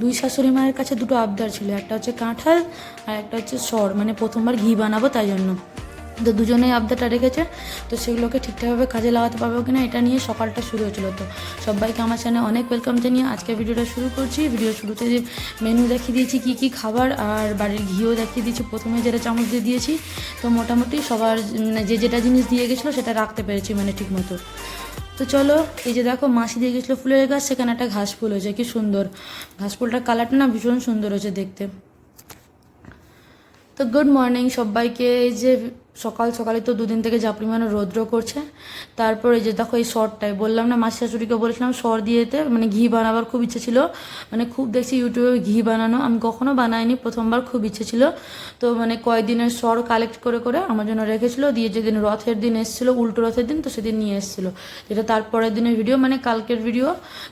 দুই শাশুড়ি মায়ের কাছে দুটো আবদার ছিল, একটা হচ্ছে কাঁঠাল আর একটা হচ্ছে সর মানে প্রথমবার ঘি বানাবো তাই জন্য। তো দুজনেই আবদারটা রেখেছে, তো সেগুলোকে ঠিকঠাকভাবে কাজে লাগাতে পারব কিনা এটা নিয়ে সকালটা শুরু হয়েছিল। তো সবাইকে আমার চ্যানেলে অনেক ওয়েলকাম জানিয়ে আজকে ভিডিওটা শুরু করছি। ভিডিও শুরুতে যে মেনু দেখিয়ে দিয়েছি, কী কী খাবার আর বাড়ির ঘিও দেখিয়ে দিয়েছি। প্রথমে যেটা চামচ দিয়ে দিয়েছি, তো মোটামুটি সবার মানে যে যেটা জিনিস দিয়ে গেছিল সেটা রাখতে পেরেছি মানে ঠিক মতো তো চলো, এই যে দেখো মাসি দিয়ে গেছিল ফুলের গাছ, সেখানে একটা ঘাস ফুল হয়েছে, কি সুন্দর। ঘাস ফুলটার কালারটা না ভীষণ সুন্দর হয়েছে দেখতে। তো গুড মর্নিং সবাইকে, এই যে সকাল সকালে তো দুদিন থেকে যা পরিমাণে রৌদ্র করছে। তারপর যে দেখো এই শর্টটাই বললাম না মাসি শাশুড়িকে বলেছিলাম শর দিয়েতে মানে ঘি বানাবার খুব ইচ্ছে ছিল। মানে খুব দেখছি ইউটিউবে ঘি বানানো, আমি কখনো বানাইনি, প্রথমবার খুব ইচ্ছে ছিল। তো মানে কয়েকদিনের শর কালেক্ট করে করে আমার জন্য রেখেছিল, দিয়ে যেদিন রথের দিন এসেছিল, উল্টো রথের দিন, তো সেদিন নিয়ে এসেছিল। যেটা তারপরের দিনের ভিডিও মানে কালকের ভিডিও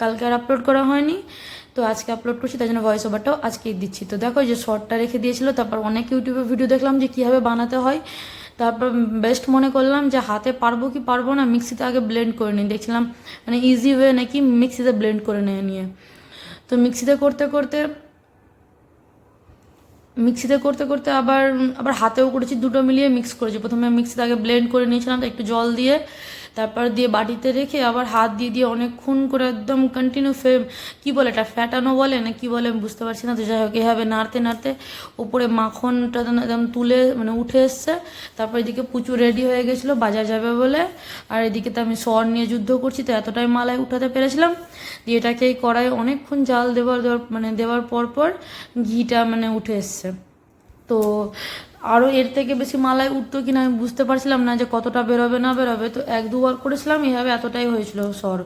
কালকে আর আপলোড করা হয়নি। তো আজকে আপলোড করছি, তাই জন্য ভয়েস ওভারটাও আজকেই দিচ্ছি। তো দেখো যে শর্টটা রেখে দিয়েছিল, তারপর অনেক ইউটিউবে ভিডিও দেখলাম যে কীভাবে বানাতে হয়। তারপর বেস্ট মনে করলাম যে হাতে পারব কি পারব না মিক্সিতে আগে ব্লেন্ড করে নিই। দেখছিলাম মানে ইজি ওয়ে নাকি মিক্সিতে ব্লেন্ড করে নিয়ে নিয়ে। তো মিক্সিতে করতে করতে মিক্সিতে করতে করতে আবার আবার হাতেও করেছি, দুটো মিলিয়ে মিক্স করেছি। প্রথমে মিক্সিতে আগে ব্লেন্ড করে নিয়েছিলাম একটু জল দিয়ে তারপর দিয়ে বাটিতে রেখে আবার হাত দিয়ে দিয়ে অনেকক্ষণ করে একদম কন্টিনিউ ফেম কী বলে এটা, ফ্যাটানো বলে না কি বলে আমি বুঝতে পারছি না। তো যাই হোক, এভাবে নাড়তে নাড়তে উপরে মাখনটা একদম তুলে মানে উঠে এসছে। তারপর এদিকে পুচু রেডি হয়ে গেছিল, বাজার যাবে বলে। আর এদিকে তো আমি সর নিয়ে যুদ্ধ করছি, তো এতটাই মালায় উঠাতে পেরেছিলাম। দিয়ে এটাকে এই কড়াই অনেকক্ষণ জাল দেওয়ার দেওয়ার মানে দেওয়ার পর পর ঘিটা মানে উঠে এসছে। তো আরও এর থেকে বেশি মালাই উঠতো কিনা আমি বুঝতে পারছিলাম না যে কতটা বেরোবে, না বেরোবে। তো এক দুবার করেছিলাম, এইভাবে এতটাই হয়েছিল সর।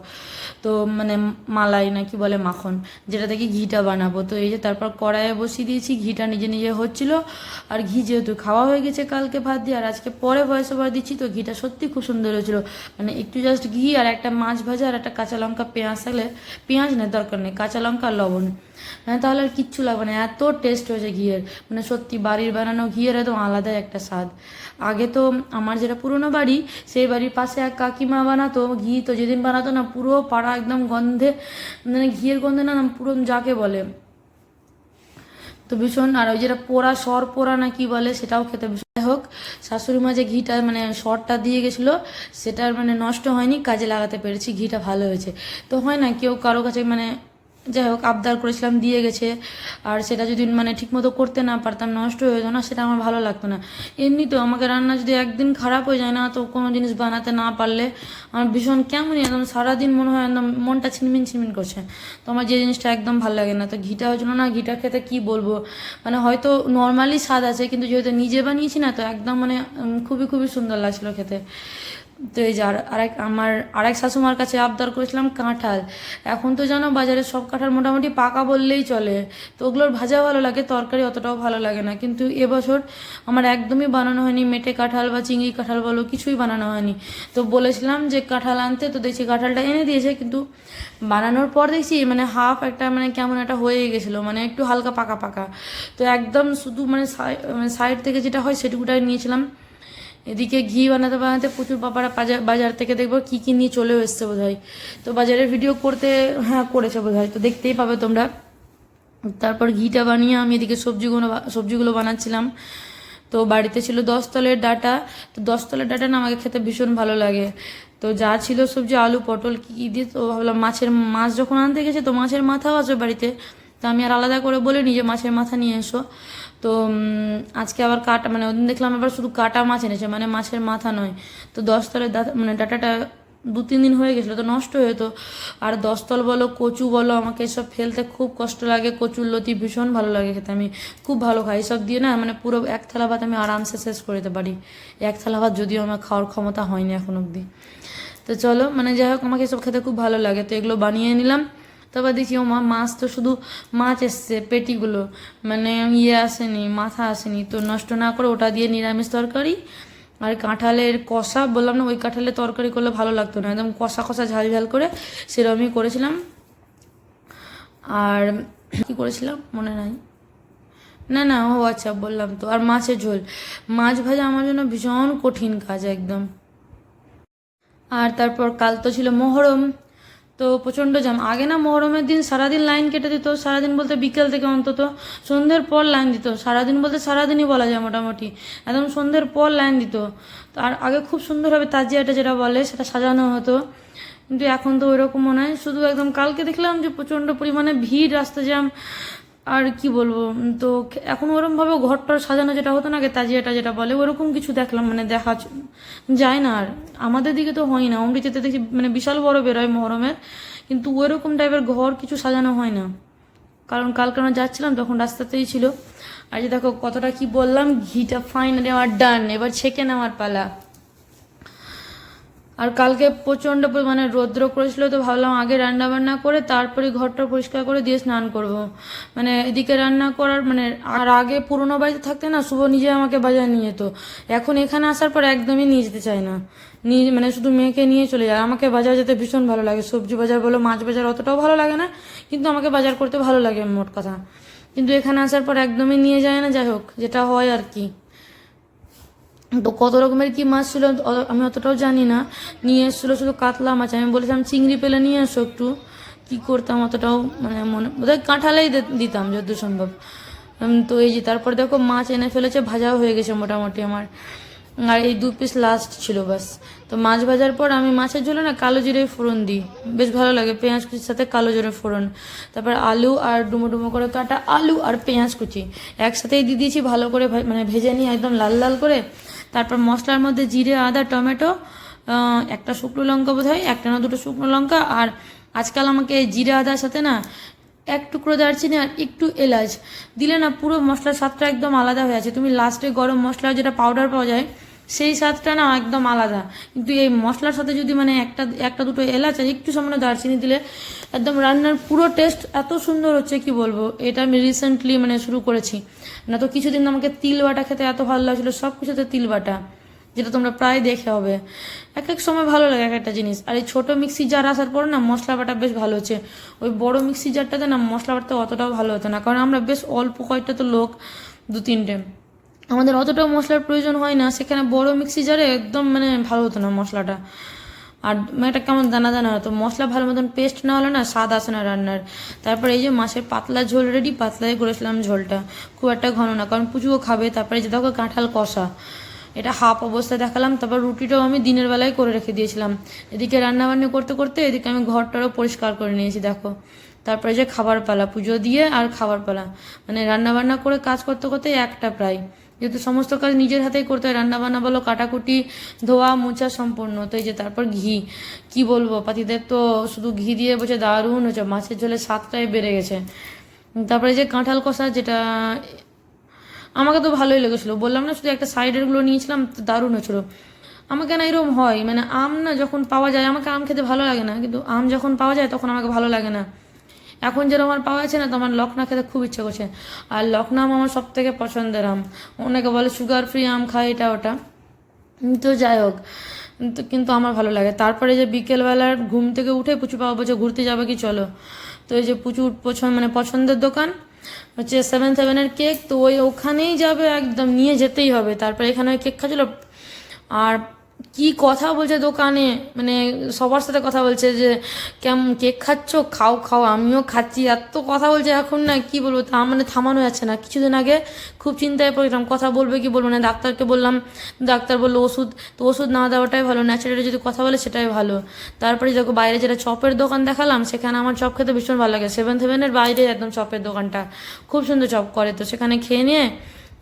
তো মানে মালাই না কি বলে মাখন, যেটা থেকে ঘিটা বানাবো। তো এই যে তারপর কড়াইয়ে বসিয়ে দিয়েছি, ঘিটা নিজে নিজে হচ্ছিল। আর ঘি যেহেতু খাওয়া হয়ে গেছে কালকে ভাত দিয়ে, আর আজকে পরে ভয়েস ওভার দিচ্ছি, তো ঘিটা সত্যি খুব সুন্দর হয়েছিল। মানে একটু জাস্ট ঘি আর একটা মাছ ভাজা আর একটা কাঁচা লঙ্কা পেঁয়াজ থাকলে, পেঁয়াজ নেই, দরকার নেই, কাঁচা লঙ্কা আর লবণ। হ্যাঁ তাহলে আর কিচ্ছু লাগবে না, এত টেস্ট হয়েছে ঘিয়ের। মানে সত্যি বাড়ির বানানো ঘিয়ের একদম আলাদাই একটা স্বাদ। আগে তো আমার যেটা পুরনো বাড়ি, সেই বাড়ির পাশে এক কাকিমা বানাতো, ঘি তো যেদিন বানাতো না, পুরো পাড়া একদম গন্ধে মানে ঘিয়ের গন্ধে না, পুরো যাকে বলে। তো ভীষণ, আর ওই যেটা পোড়া, সর পোড়া না কি বলে, সেটাও খেতে যাই হোক, শাশুড়ি মা যে ঘিটা মানে সরটা দিয়ে গেছিল, সেটার মানে নষ্ট হয়নি, কাজে লাগাতে পেরেছি, ঘিটা ভালো হয়েছে। তো হয় না, কেউ কারও কাছে মানে যাই হোক, আবদার করেছিলাম, দিয়ে গেছে। আর সেটা যদি মানে ঠিকমতো করতে না পারতাম, নষ্ট হয়ে যেত না, সেটা আমার ভালো লাগতো না। এমনি তো আমাকে রান্না যদি একদিন খারাপ হয়ে যায় না, তো কোনো জিনিস বানাতে না পারলে আমার ভীষণ কেমনই একদম সারাদিন মনে হয় একদম মনটা ছিনমিন ছিনমিন করছে। তো আমার যে জিনিসটা একদম ভালো লাগে না, তো ঘিটা হয়েছিল না, ঘিটা খেতে কি বলব? মানে হয়তো নর্মালি স্বাদ আছে, কিন্তু যেহেতু নিজে বানিয়েছি না, তো একদম মানে খুবই খুবই সুন্দর লাগছিল খেতে। তো এই যে আর, আরেক আমার আরেক শাশুমার কাছে আবদার করেছিলাম কাঁঠাল। এখন তো জানো বাজারে সব কাঁঠাল মোটামুটি পাকা বললেই চলে। তো ওগুলোর ভাজা ভালো লাগে, তরকারি অতটাও ভালো লাগে না। কিন্তু এবছর আমার একদমই বানানো হয়নি, মেটে কাঁঠাল বা চিংড়ি কাঁঠাল বলো, কিছুই বানানো হয়নি। তো বলেছিলাম যে কাঁঠাল আনতে, তো দেখছি কাঁঠালটা এনে দিয়েছে, কিন্তু বানানোর পর দেখছি মানে হাফ একটা মানে কেমন একটা হয়ে গেছিল মানে একটু হালকা পাকা পাকা। তো একদম শুধু মানে সাইড থেকে যেটা হয় সেটুকুটাই নিয়েছিলাম। এদিকে ঘি বানাতে বানাতে প্রচুর বাবারা বাজার থেকে দেখব কি কি নিয়ে চলেও এসছে বোধ হয় তো বাজারের ভিডিও করতে হ্যাঁ করেছে বোধ হয় তো দেখতেই পাবে তোমরা। তারপর ঘিটা বানিয়ে আমি এদিকে সবজিগুলো সবজিগুলো বানাচ্ছিলাম। তো বাড়িতে ছিল দশ তলের ডাটা। তো দশ তলের ডাটা না আমাকে খেতে ভীষণ ভালো লাগে। তো যা ছিল সবজি, আলু, পটল, কী কী দিয়ে, তো ভাবলাম মাছের মাছ যখন আনতে গেছে, তো মাছের মাথাও আছে বাড়িতে। তো আমি আর আলাদা করে বলিনি যে মাছের মাথা নিয়ে এসো। তো আজকে আবার কাটা মানে ওদিন দেখলাম আবার শুধু কাটা মাছ এনেছে মানে মাছের মাথা নয়। তো দশ তলের মানে ডাটাটা দু তিন দিন হয়ে গেছিল, তো নষ্ট হয়ে তো আর দশতল বলো, কচু বলো, আমাকে এসব ফেলতে খুব কষ্ট লাগে, কচুর লতি ভীষণ ভালো লাগে খেতে, আমি খুব ভালো খাই। এসব দিয়ে না মানে পুরো এক থালা ভাত আমি আরামসে শেষ করে দিতে পারি। এক থালা ভাত যদিও আমার খাওয়ার ক্ষমতা হয়নি এখন অবধি। তো চলো মানে যাই হোক, আমাকে এসব খেতে খুব ভালো লাগে, তো এগুলো বানিয়ে নিলাম। তারপর দেখি, ও মা মাছ তো শুধু মাছ এসছে, পেটিগুলো। মানে ইয়ে আসেনি, মাথা আসেনি। তো নষ্ট না করে ওটা দিয়ে নিরামিষ তরকারি আর কাঁঠালের কষা, বললাম না, ওই কাঁঠালের তরকারি করলে ভালো লাগতো না। একদম কষা কষা ঝাল ঝাল করে সেরকমই করেছিলাম। আর কি করেছিলাম? মনে নাই। না না, ও আচ্ছা বললাম তো। আর মাছের ঝোল। মাছ ভাজা আমার জন্য ভীষণ কঠিন কাজ একদম। আর তারপর কাল তো ছিল মহরম। তো প্রচণ্ড জ্যাম। আগে না মহরমের দিন সারাদিন লাইন কেটে দিত, সারাদিন বলতে বিকেল থেকে অন্তত। সন্ধ্যের পর লাইন দিত, সারাদিন বলতে সারাদিনই বলা যায় মোটামুটি। একদম সন্ধ্যের পর লাইন দিত। আর আগে খুব সুন্দরভাবে তাজিয়াটা যেটা বলে সেটা সাজানো হতো। কিন্তু এখন তো ওইরকম মনে হয় শুধু একদম কালকে দেখলাম যে প্রচণ্ড পরিমাণে ভিড়, রাস্তা জ্যাম। আর কি বলব? তো এখন ওরকমভাবে ঘরটার সাজানো যেটা হতো না তাজিয়াটা যেটা বলে, ওরকম কিছু দেখলাম মানে দেখা যায় না আর। আমাদের দিকে তো হয় না। অমৃতিতে দেখি মানে বিশাল বড় বেরোয় মহরমের, কিন্তু ওইরকম টাইপের ঘর কিছু সাজানো হয় না। কারণ কালকে আমরা যাচ্ছিলাম, তখন রাস্তাতেই ছিল। আর যে দেখো, কতটা কি বললাম, ঘিটা ফাইনালি আমার ডান এবার ছেঁকে নেওয়ার পালা। আর কালকে প্রচণ্ড পরিমাণে রৌদ্র করেছিল তো ভাবলাম আগে রান্না বান্না করে তারপরে ঘরটা পরিষ্কার করে দিয়ে স্নান করব। মানে এদিকে রান্না করার মানে আর আগে পুরোনো বাড়িতে থাকতে না, শুভ নিজে আমাকে বাজার নিয়ে যেত। এখন এখানে আসার পর একদমই নিয়ে যেতে চায় না। নিয়ে মানে শুধু মেয়েকে নিয়ে চলে যায়। আমাকে বাজার যেতে ভীষণ ভালো লাগে। সবজি বাজার বলো, মাছ বাজার অতটাও ভালো লাগে না, কিন্তু আমাকে বাজার করতে ভালো লাগে মোট কথা। কিন্তু এখানে আসার পর একদমই নিয়ে যায় না, যাই হোক, যেটা হয় আর কি। তো কত রকমের কি মাছ ছিল আমি অতটাও জানি না। নিয়ে এসেছিল শুধু কাতলা মাছ। আমি বলেছিলাম, চিংড়ি পেলে নিয়ে এসো একটু। কি করতাম অতটাও মানে মনে, বোধহয় কাঁঠালেই দিতাম যতদূর সম্ভব। তো এই যে তারপর দেখো মাছ এনে ফেলেছে, ভাজাও হয়ে গেছে মোটামুটি আমার। আর এই দু পিস লাস্ট ছিল বাস তো মাছ ভাজার পর আমি মাছের ঝোলে না কালো জিরে ফোড়ন দিই। বেশ ভালো লাগে পেঁয়াজ কুচির সাথে কালো জিরে ফোড়ন। তারপর আলু আর ডুমো ডুমো করে কাটা আলু আর পেঁয়াজ কুচি। একসাথেই দিয়ে দিয়েছি ভালো করে মানে ভেজে নিয়ে একদম লাল লাল করে তারপর মশলার মধ্যে জিরে, আদা, টমেটো একটা শুকনো লঙ্কা বোধ হয় একটা না দুটো শুকনো লঙ্কা, আর আজকাল আমাকে জিরে, আদার সাথে না এক টুকরো দারচিনি আর একটু এলাচ। দিলে না পুরো মশলার স্বাদটা একদম আলাদা হয়ে আছে। তুমি লাস্টে গরম মশলা যেটা পাউডার পাওয়া যায় সেই স্বাদটা না একদম আলাদা। কিন্তু এই মশলার সাথে যদি মানে একটা একটা দুটো এলাচ আর একটু সামান্য দারচিনি দিলে একদম রান্নার পুরো টেস্ট এত সুন্দর হচ্ছে, কি বলব? এটা আমি রিসেন্টলি মানে শুরু করেছি। না তো কিছুদিন আমাকে তিল বাটা খেতে এত ভালো লাগছিল সব কিছুতে তিল বাটা, যেটা তোমরা প্রায় দেখে হবে। এক এক সময় ভালো লাগে এক একটা জিনিস। আর এই ছোট মিক্সি জার আসার পর না মশলা বাটা বেশ ভালো হচ্ছে। ওই বড় মিক্সি জারটাতে না মশলা বাটতে অতটাও ভালো হতো না। কারণ আমরা বেশ অল্প কয়েকটা তো লোক দু তিনটে আমাদের অতটাও মশলার প্রয়োজন হয় না, সেখানে বড় মিক্সি জারে একদম মানে ভালো হতো না মশলাটা। আর একটা কেমন দানা দানা হতো মশলা ভালো মতন পেস্ট না হলে না স্বাদ আসে না রান্নার। তারপরে এই যে মাছের পাতলা ঝোল রেডি পাতলাই করেছিলাম ঝোলটা। খুব একটা ঘন না, কারণ পুজোও খাবে, তারপরে যে দেখো কাঁঠাল কষা। এটা হাফ অবস্থায় দেখালাম, তারপর রুটিটাও আমি দিনের বেলায় করে রেখে দিয়েছিলাম। এদিকে রান্নাবান্না করতে করতে এদিকে আমি ঘরটারও পরিষ্কার করে নিয়েছি, দেখো। তারপরে যে খাবার পালা, পুজো দিয়ে আর খাবার পালা। মানে রান্নাবান্না করে কাজ করতে করতে একটা প্রায়। যেহেতু সমস্ত কাজ নিজের হাতেই করতে হয় রান্না বান্না বলো, কাটাকুটি, ধোয়া, মোছা সম্পূর্ণ। তো এই যে তারপর ঘি, কি বলব? পাতিদের তো শুধু ঘি দিয়ে বসে দারুণ হচ্ছে মাছের ঝোলের স্বাদটাই বেড়ে গেছে। তারপরে যে কাঁঠাল কষা যেটা, আমাকে তো ভালোই লেগেছিলো। বললাম না, শুধু একটা সাইডেরগুলো নিয়েছিলাম দারুণ হয়েছিল। আমাকে না এরকম হয়? মানে আম না যখন পাওয়া যায়, আমাকে আম খেতে ভালো লাগে না, কিন্তু আম যখন পাওয়া যায়, তখন আমাকে ভালো লাগে না। এখন যেরকম আমার পাওয়া যাচ্ছে না, তো আমার লকনা খেতে খুব ইচ্ছে করছে। আর লকনা আম আমার সব থেকে পছন্দের আম। অনেকে বলে সুগার ফ্রি আম খায়, এটা ওটা। তো যাই হোক কিন্তু আমার ভালো লাগে। তারপরে যে বিকেলবেলার ঘুম থেকে উঠে পুচু পাওয়া বলছে, ঘুরতে যাবে কি? চলো। তো এই যে প্রচুর পছন্দ মানে পছন্দের দোকান, হচ্ছে সেভেন সেভেনের কেক তো ওই ওখানেই যাবে, একদম নিয়ে যেতেই হবে। তারপরে এখানে ওই কেক খাচ্ছিল, আর কি কথা বলছে দোকানে? মানে সবার সাথে কথা বলছে যে, কেমন কেক খাচ্ছ? খাও খাও, আমিও খাচ্ছি। এত কথা বলছে এখন না, কি বলব? তা মানে থামানো যাচ্ছে না। কিছুদিন আগে খুব চিন্তায় পড়লাম কথা বলবে কি বলব? না ডাক্তারকে বললাম, ডাক্তার বলল, ওষুধ, তো ওষুধ না দেওয়াটাই ভালো, ন্যাচারালি যদি কথা বলে সেটাই ভালো। তারপরে দেখো বাইরে যেটা চপের দোকান দেখালাম, সেখানে আমার চপ খেতে ভীষণ ভালো লাগে। সেভেন সেভেনের বাইরে একদম চপের দোকানটা। খুব সুন্দর চপ করে। তো সেখানে খেয়ে নিয়ে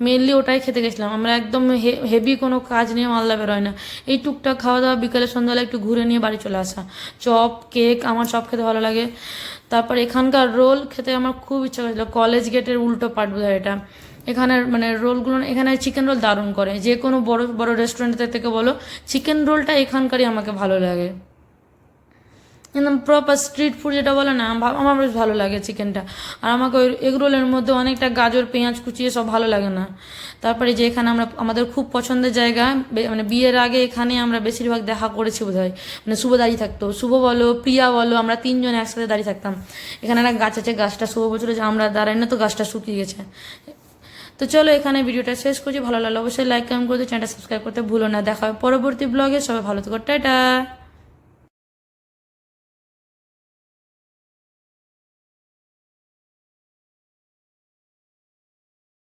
মেনলি ওটাই খেতে গেছিলাম। আমরা একদম হেভি কোনো কাজ নিয়ে মালদা বেরোয় না। এই টুকটাক খাওয়া দাওয়া বিকালে, সন্ধ্যাবেলা একটু ঘুরে নিয়ে বাড়ি চলে আসা। চপ কেক আমার চপ খেতে ভালো লাগে। তারপর এখানকার রোল খেতে আমার খুব ইচ্ছা করেছিল। কলেজ গেটের উল্টো পার্ট বোধ এটা। এখানের মানে রোলগুলো এখানে চিকেন রোল দারুণ করে। যে কোনো বড় বড় রেস্টুরেন্টের থেকে বলো চিকেন রোলটা এখানকারই আমাকে ভালো লাগে। একদম প্রপার স্ট্রিট ফুড যেটা বলে না আমার বেশ ভালো লাগে চিকেনটা আর আমাকে ওই এগ রোলের মধ্যে অনেকটা গাজর, পেঁয়াজ কুচিয়ে সব ভালো লাগে না। তারপরে যে এখানে আমরা, আমাদের খুব পছন্দের জায়গা মানে বিয়ের আগে এখানে আমরা বেশিরভাগ দেখা করেছি বোধ হয় মানে শুভ দাঁড়িয়ে থাকতো। শুভ বলো, প্রিয়া বলো, আমরা তিনজন একসাথে দাঁড়িয়ে থাকতাম। এখানে একটা গাছ আছে, গাছটা শুভ বলছিল যে আমরা দাঁড়াই না, তো গাছটা শুকিয়ে গেছে। তো চলো এখানে ভিডিওটা শেষ করছি। ভালো লাগল অবশ্যই লাইক কমেন্ট করতে চ্যানেলটা সাবস্ক্রাইব করতে ভুলো না। দেখা হবে পরবর্তী ব্লগে সবাই ভালো থেকো। টাটা!